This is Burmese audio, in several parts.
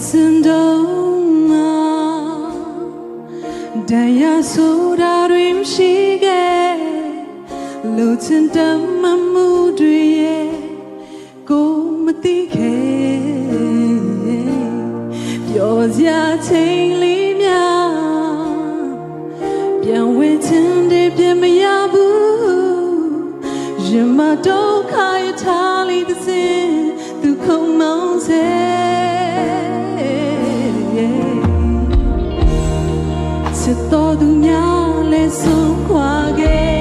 Listen don't Daya soda dream she get Lutin damamu drie Go matike ပြောစရာချိန်လေးများပြန်ဝဲချင်တယ်ပြန်မရဘူးရင်မဒုက္ခရထားလေးတစ် စင်သူခုံမောင်းစေစစ်တော်သူများလဲဆုံးခွာခဲ့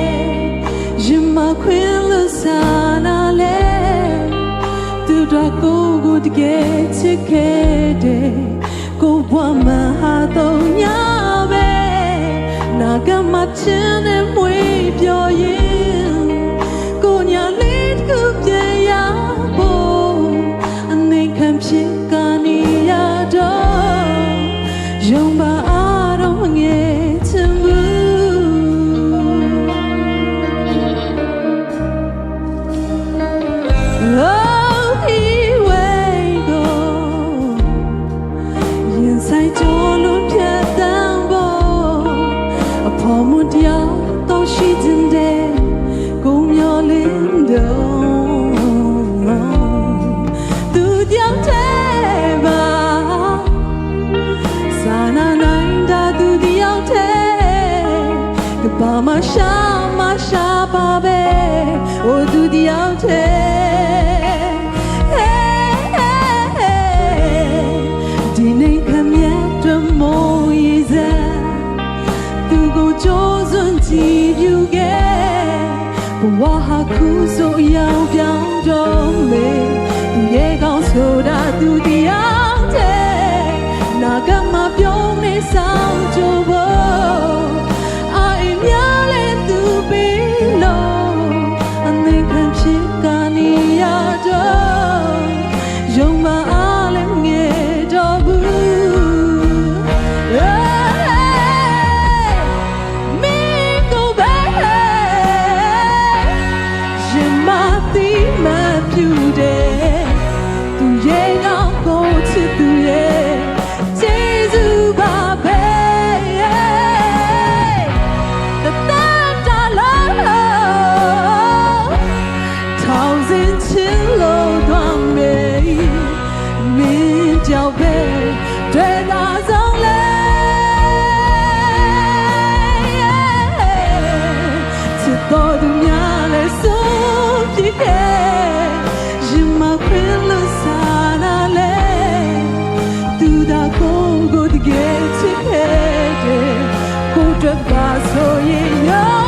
ရင်မခွင်လို့စာနာလဲသူတို့ကိုယ်ကိုတကယ်ချစ်ခဲ့တယ်ကိုဘဝမှာဟာတော့ညာပဲနာကမချင် ဖို့မတရားတော့ရှိတဲ့ကိုမျောလင်းတော့သူကြောင့်တဲ့ပါစာနာနိုင်တာသူတယောက်တည်းကဘာမှရှာမရှာပါပဲဟိုသူတယော ဝဟာခုဆိုရောက်ပြောင်းတော့မေသူရဲ့ကောင်းဆိုတာသူတ ထောင်စင်ချင်းလို့တော့မေမင်းကြောက်ပဲတွေ့တာဆုံးလဲချစ်တော်သူများလဲဆုံးဖြစ်ခဲ့ရင်မခွင့်လို့စားနာလဲသူသာကိုယ်ကိုတကယ်ချစ်ခဲ့တယ်ကိုယ်အတွက်ပါဆိုရင်ရော